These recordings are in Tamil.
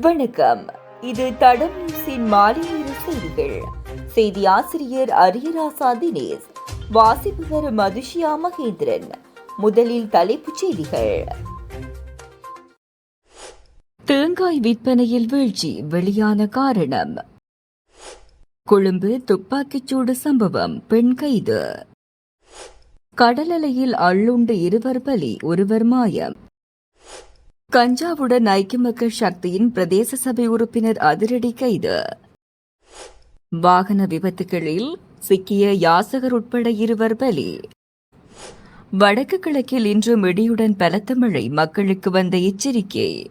வணக்கம். இது தடம் மாலை செய்திகள். செய்தி ஆசிரியர் அரியராசா தினேஷ் வாசிப்பவர் மதுஷியா மகேந்திரன். முதலில் தலைப்புச் செய்திகள். தேங்காய் விற்பனையில் வீழ்ச்சி வெளியான காரணம். கொழும்பு துப்பாக்கிச்சூடு சம்பவம் பெண் கைது. கடலலையில் அள்ளுண்டு இருவர் பலி ஒருவர் மாயம். கஞ்சாவுடன் ஐக்கிய மக்கள் சக்தியின் பிரதேச சபை உறுப்பினர் அதிரடி கைது. வாகன விபத்துகளில் சிக்கிய யாசகர் உட்பட இருவர் பலி. வடக்கு கிழக்கில் இன்று மிடியுடன் பலத்த மழை மக்களுக்கு வந்த எச்சரிக்கை.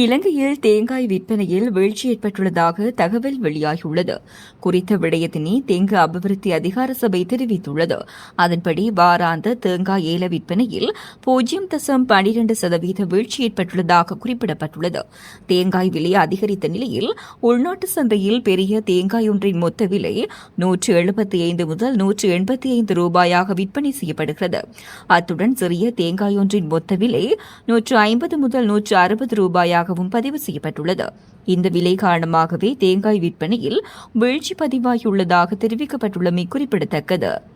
இலங்கையில் தேங்காய் விற்பனையில் வீழ்ச்சி ஏற்பட்டுள்ளதாக தகவல் வெளியாகியுள்ளது. குறித்த விடயத்தினை தேங்காய் அபிவிருத்தி அதிகார சபை தெரிவித்துள்ளது. அதன்படி வாராந்த தேங்காய் ஏல விற்பனையில் பூஜ்ஜியம் தசம் பனிரண்டு சதவீத வீழ்ச்சி ஏற்பட்டுள்ளதாக குறிப்பிடப்பட்டுள்ளது. தேங்காய் விலை அதிகரித்த நிலையில் உள்நாட்டு சந்தையில் பெரிய தேங்காய் ஒன்றின் மொத்த விலை நூற்று எழுபத்தி ஐந்து முதல் நூற்று எண்பத்தி ஐந்து ரூபாயாக விற்பனை செய்யப்படுகிறது. அத்துடன் சிறிய தேங்காய் ஒன்றின் மொத்த விலை நூற்று ஐம்பது முதல் நூற்று அறுபது ரூபாயாக ரூபாயாகவும் பதிவு செய்யப்பட்டுள்ளது. இந்த விலை காரணமாகவே தேங்காய் விற்பனையில் வீழ்ச்சி பதிவாகியுள்ளதாக தெரிவிக்கப்பட்டுள்ளமை குறிப்பிடத்தக்கது.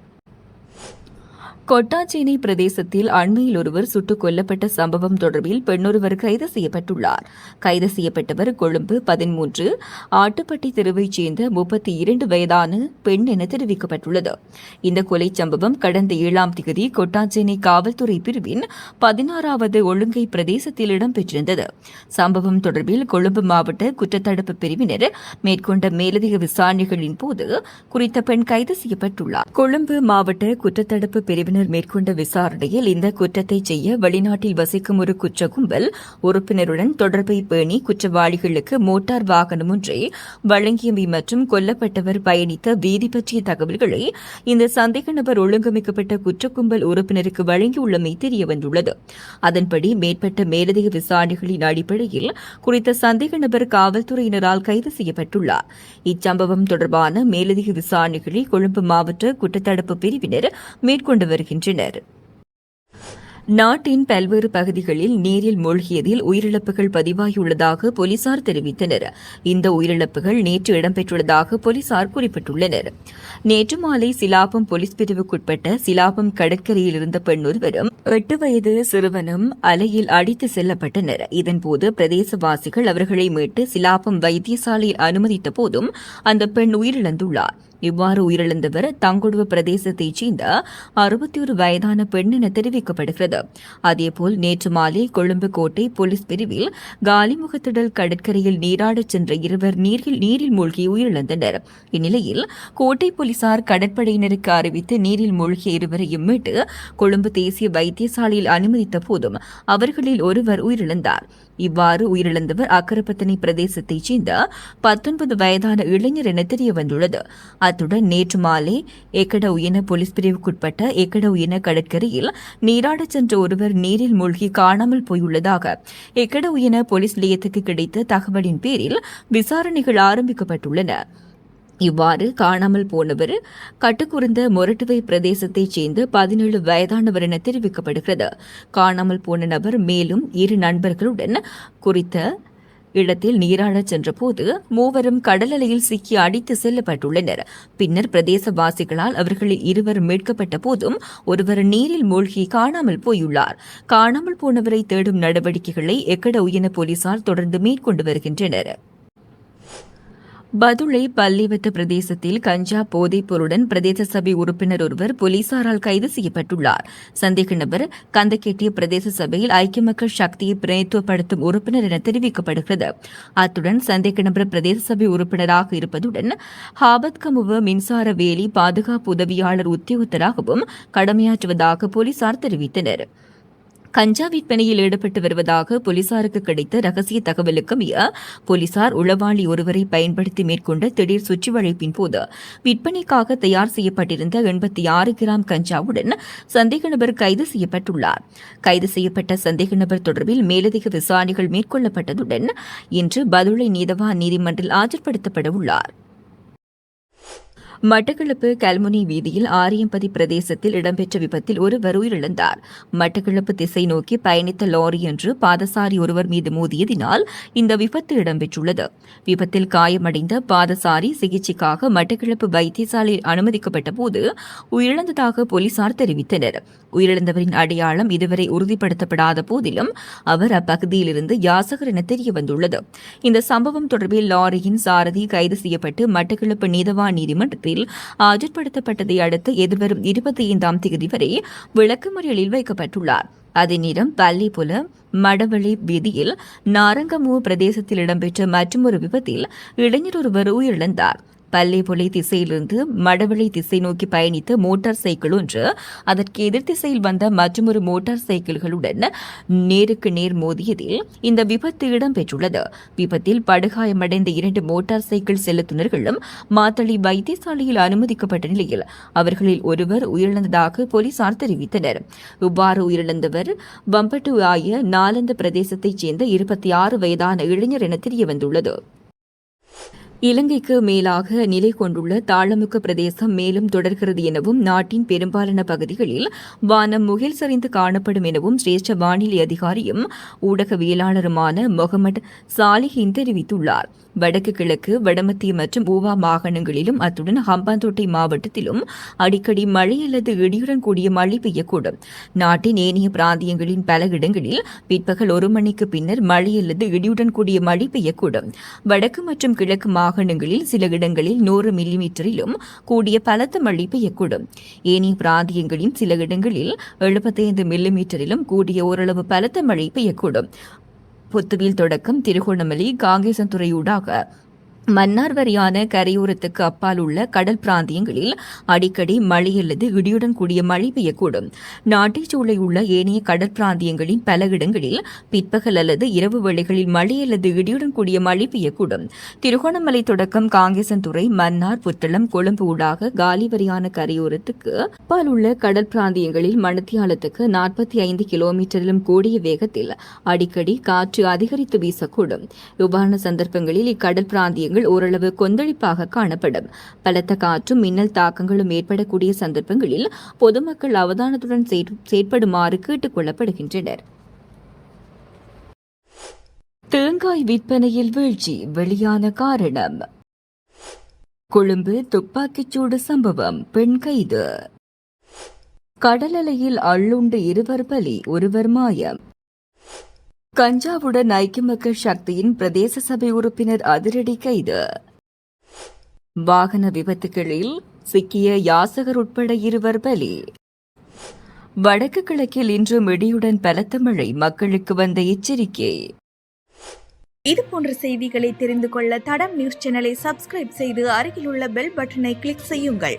கொட்டாச்சேனை பிரதேசத்தில் அண்மையில் ஒருவர் சுட்டுக் கொல்லப்பட்ட சம்பவம் தொடர்பில் பெண்ணொருவர் கைது செய்யப்பட்டுள்ளார். கைது செய்யப்பட்டவர் கொழும்பு பதிமூன்று ஆட்டுப்பட்டி தெருவைச் சேர்ந்த முப்பத்தி இரண்டு வயதான பெண் என தெரிவிக்கப்பட்டுள்ளது. இந்த கொலை சம்பவம் கடந்த ஏழாம் தேதி கொட்டாச்சேனை காவல்துறை பிரிவின் பதினாறாவது ஒழுங்கை பிரதேசத்தில் இடம்பெற்றிருந்தது. சம்பவம் தொடர்பில் கொழும்பு மாவட்ட குற்றத்தடுப்பு பிரிவினர் மேற்கொண்ட மேலதிக விசாரணைகளின் போது குறித்த பெண் கைது செய்யப்பட்டுள்ளார். கொழும்பு மாவட்ட குற்றத்தடுப்பு பிரிவினர் மேற்கொண்ட விசாரணையில் இந்த குற்றத்தை செய்ய வெளிநாட்டில் வசிக்கும் ஒரு குற்ற கும்பல் உறுப்பினருடன் தொடர்பை பேணி குற்றவாளிகளுக்கு மோட்டார் வாகனம் ஒன்றை வழங்கியமை மற்றும் கொல்லப்பட்டவர் பயணித்த வீதி பற்றிய தகவல்களை இந்த சந்தேக நபர் ஒழுங்கமைக்கப்பட்ட குற்ற கும்பல் உறுப்பினருக்கு வழங்கியுள்ளமை தெரியவந்துள்ளது. அதன்படி மேற்பட்ட மேலதிக விசாரணைகளின் அடிப்படையில் குறித்த சந்தேக நபர் காவல்துறையினரால் கைது செய்யப்பட்டுள்ளார். இச்சம்பவம் தொடர்பான மேலதிக விசாரணைகளை கொழும்பு மாவட்ட குற்றத்தடுப்பு பிரிவினர் மேற்கொண்டு வருகின்றனர் நாட்டின் பல்வேறு பகுதிகளில் நீரில் மூழ்கியதில் உயிரிழப்புகள் பதிவாகியுள்ளதாக போலீசார் தெரிவித்தனர். இந்த உயிரிழப்புகள் நேற்று இடம்பெற்றுள்ளதாக போலீசார் குறிப்பிட்டுள்ளனர். நேற்று மாலை சிலாபம் போலீஸ் பிரிவுக்குட்பட்ட சிலாபம் கடற்கரையில் இருந்த பெண் ஒருவரும் எட்டு வயது சிறுவனும் அலையில் அடித்து செல்லப்பட்டனர். இதன்போது பிரதேசவாசிகள் அவர்களை மீட்டு சிலாபம் வைத்தியசாலையில் அனுமதித்த போதும் அந்த பெண் உயிரிழந்துள்ளார். இவ்வாறு உயிரிழந்தவர் தங்குடுவ பிரதேசத்தைச் சேர்ந்த அறுபத்தி ஒரு வயதான பெண் என தெரிவிக்கப்படுகிறது. அதேபோல் நேற்று மாலை கொழும்பு கோட்டை போலீஸ் பிரிவில் காலிமுகத்திடல் கடற்கரையில் நீராடச் சென்ற இருவர் நீரில் நீரில் மூழ்கி உயிரிழந்தனர். இந்நிலையில் கோட்டை போலீசார் கடற்படையினருக்கு அறிவித்து நீரில் மூழ்கிய இருவரையும் மீட்டு கொழும்பு தேசிய வைத்தியசாலையில் அனுமதித்த போதும் அவர்களில் ஒருவர் உயிரிழந்தார். இவ்வாறு உயிரிழந்தவர் அக்கரப்பத்தனை பிரதேசத்தைச் சேர்ந்த பத்தொன்பது வயதான இளைஞர் என தெரிய வந்துள்ளது அத்துடன் நேற்று மாலை எக்கட உயன போலீஸ் பிரிவுக்குட்பட்ட எக்கட உயன கடற்கரையில் நீராடச் சென்ற ஒருவர் நீரில் மூழ்கி காணாமல் போயுள்ளதாக எக்கட உயன போலீஸ் நிலையத்துக்கு கிடைத்த தகவலின் பேரில் விசாரணைகள் ஆரம்பிக்கப்பட்டுள்ளன. இவ்வாறு காணாமல் போனவர் கட்டுக்குருந்த மொரட்டுவை பிரதேசத்தைச் சேர்ந்த பதினேழு வயதானவர் என தெரிவிக்கப்படுகிறது. காணாமல் போன நபர் மேலும் இரு நண்பர்களுடன் குறித்த இடத்தில் நீராடச் சென்றபோது மூவரும் கடல் அலையில் சிக்கி அடித்து செல்லப்பட்டுள்ளனர். பின்னர் பிரதேசவாசிகளால் அவர்களில் இருவர் மீட்கப்பட்ட போதும் ஒருவர் நீரில் மூழ்கி காணாமல் போயுள்ளார். காணாமல் போனவரை தேடும் நடவடிக்கைகளை எக்கட உயன போலீசார் தொடர்ந்து மேற்கொண்டு வருகின்றனர். பதுளை பள்ளிவெட்டு பிரதேசத்தில் கஞ்சா போதைப் பொருளுடன் பிரதேச சபை உறுப்பினர் ஒருவர் போலீசாரால் கைது செய்யப்பட்டுள்ளார். சந்தேக நபர் கந்தக்கெட்டிய பிரதேச சபையில் ஐக்கிய மக்கள் சக்தியை பிரதித்துவப்படுத்தும் உறுப்பினர் என தெரிவிக்கப்படுகிறது. அத்துடன் சந்தேக நபர் பிரதேச சபை உறுப்பினராக இருப்பதுடன் ஹாபத் கமுவ மின்சார வேலி பாதுகாப்பு உதவியாளர் உத்தியோகத்தராகவும் கடமையாற்றுவதாக போலீசார் தெரிவித்தனா் கஞ்சா விற்பனையில் ஈடுபட்டு வருவதாக போலீசாருக்கு கிடைத்த ரகசிய தகவலுக்கு மிக போலீசார் உளவாளி ஒருவரை பயன்படுத்தி மேற்கொண்ட திடீர் சுற்றிவளைப்பின் போது விற்பனைக்காக தயார் செய்யப்பட்டிருந்த எண்பத்தி ஆறு கிராம் கஞ்சாவுடன் சந்தேக நபர் கைது செய்யப்பட்டுள்ளார். கைது செய்யப்பட்ட சந்தேக நபர் தொடர்பில் மேலதிக விசாரணைகள் மேற்கொள்ளப்பட்டதுடன் இன்று பதுளை நீதவான் நீதிமன்றில் ஆஜர்படுத்தப்பட உள்ளார் மட்டக்களப்பு கல்முனை வீதியில் ஆரியம்பதி பிரதேசத்தில் இடம்பெற்ற விபத்தில் ஒருவர் உயிரிழந்தார். மட்டக்களப்பு திசை நோக்கி பயணித்த லாரி என்று பாதசாரி ஒருவர் மீது மோதியதினால் இந்த விபத்து இடம்பெற்றுள்ளது. விபத்தில் காயமடைந்த பாதசாரி சிகிச்சைக்காக மட்டக்களப்பு வைத்தியசாலையில் அனுமதிக்கப்பட்ட போது உயிரிழந்ததாக போலீசார் தெரிவித்தனர். உயிரிழந்தவரின் அடையாளம் இதுவரை உறுதிப்படுத்தப்படாத போதிலும் அவர் அப்பகுதியிலிருந்து யாசகர் என தெரியவந்துள்ளது. இந்த சம்பவம் தொடர்பில் லாரியின் சாரதி கைது செய்யப்பட்டு மட்டக்களப்பு நீதவா நீதிமன்றத்தில் ஆஜர்படுத்தப்பட்டதை அடுத்து எதிர்வரும் இருபத்தி ஐந்தாம் தேதி வரை விளக்கமறியலில் வைக்கப்பட்டுள்ளார். அதே நேரம் பள்ளிபுல மடவழி வீதியில் நாரங்கமூ பிரதேசத்தில் இடம்பெற்ற மற்றொரு விபத்தில் இளைஞர் ஒருவர் உயிரிழந்தார். பல்லேபொலை திசையிலிருந்து மடவெளி திசை நோக்கி பயணித்த மோட்டார் சைக்கிள் ஒன்று. அதற்கு எதிர் திசையில் வந்த மற்றொரு மோட்டார் சைக்கிள்களுடன் நேருக்கு நேர் மோதியதில் இந்த விபத்து இடம்பெற்றுள்ளது. விபத்தில் படுகாயமடைந்த இரண்டு மோட்டார் சைக்கிள் செலுத்துனர்களும் மாத்தளி வைத்தியசாலையில் அனுமதிக்கப்பட்ட நிலையில் அவர்களில் ஒருவர் உயிரிழந்ததாக போலீசார் தெரிவித்தனர். இவ்வாறு உயிரிழந்தவர் வம்பட்டு ஆய நாலந்த பிரதேசத்தைச் சேர்ந்த இருபத்தி ஆறு வயதான இளைஞர் என தெரியவந்துள்ளது. இலங்கைக்கு மேலாக நிலை கொண்டுள்ள தாளமுக்க பிரதேசம் மேலும் தொடர்கிறது எனவும் நாட்டின் பெரும்பாலான பகுதிகளில் வானம் முகில் சரிந்து காணப்படும் எனவும் சிரேஷ்ட வானிலை அதிகாரியும் ஊடகவியலாளருமான முகமது சாலிஹின் தெரிவித்துள்ளார். வடக்கு கிழக்கு வடமத்திய மற்றும் ஊவா மாகாணங்களிலும் அத்துடன் ஹம்பாந்தோட்டை மாவட்டத்திலும் அடிக்கடி மழை அல்லது இடியுடன் கூடிய மழை பெய்யக்கூடும். நாட்டின் ஏனைய பிராந்தியங்களின் பல இடங்களில் பிற்பகல் ஒரு மணிக்கு பின்னர் மழை அல்லது இடியுடன் கூடிய மழை பெய்யக்கூடும். வடக்கு மற்றும் கிழக்கு மாகாணங்களில் சில இடங்களில் நூறு மில்லிமீட்டரிலும் கூடிய பலத்த மழை பெய்யக்கூடும். ஏனைய பிராந்தியங்களின் சில இடங்களில் எழுபத்தைந்து மில்லிமீட்டரிலும் கூடிய ஓரளவு பலத்த மழை பெய்யக்கூடும். புத்துவில் தொடக்கம் திருகோணமலை காங்கேசன் துறையூடாக. வரையான கரையோரத்துக்கு அப்பால் உள்ள கடல் பிராந்தியங்களில் அடிக்கடி மழை அல்லது இடியுடன் கூடிய மழை பெய்யக்கூடும். நாட்டை சூழ உள்ள ஏனைய கடல் பிராந்தியங்களின் பல இடங்களில் பிற்பகல் அல்லது இரவு வேளைகளில் மழை அல்லது இடியுடன் கூடிய மழை பெய்யக்கூடும். திருகோணமலை தொடக்கம் காங்கேசன்துறை மன்னார் புத்தளம் கொழும்பு ஊடாக காலிவரியான கரையோரத்துக்கு அப்பால் உள்ள கடல் பிராந்தியங்களில் மணத்தியாலத்துக்கு நாற்பத்தி ஐந்து கிலோமீட்டரிலும் கூடிய வேகத்தில் அடிக்கடி காற்று அதிகரித்து வீசக்கூடும். இவ்வாறான சந்தர்ப்பங்களில் இக்கடல் பிராந்தியங்கள் ஓரளவு கொந்தளிப்பாக காணப்படும். பலத்த காற்றும் மின்னல் தாக்கங்களும் ஏற்படக்கூடிய சந்தர்ப்பங்களில் பொதுமக்கள் அவதானத்துடன் செயற்படுமாறு கேட்டுக் கொள்ளப்படுகின்றனர். தேங்காய் விற்பனையில் வீழ்ச்சி வெளியான காரணம். கொழும்பு துப்பாக்கிச்சூடு சம்பவம் பெண் கைது. கடலலையில் அள்ளுண்டு இருவர் பலி ஒருவர் மாயம். கஞ்சாவுடன் ஐக்கிய மக்கள் சக்தியின் பிரதேச சபை உறுப்பினர் அதிரடி கைது. வாகன விபத்துகளில் சிக்கிய யாசகர் உட்பட இருவர் பலி. வடக்கு கிழக்கில் இன்று மிடியுடன் பலத்த மழை மக்களுக்கு வந்த எச்சரிக்கை. இது போன்ற செய்திகளை தெரிந்து கொள்ள தடம் நியூஸ் சேனலை சப்ஸ்கிரைப் செய்து அருகிலுள்ள பெல் பட்டனை கிளிக் செய்யுங்கள்.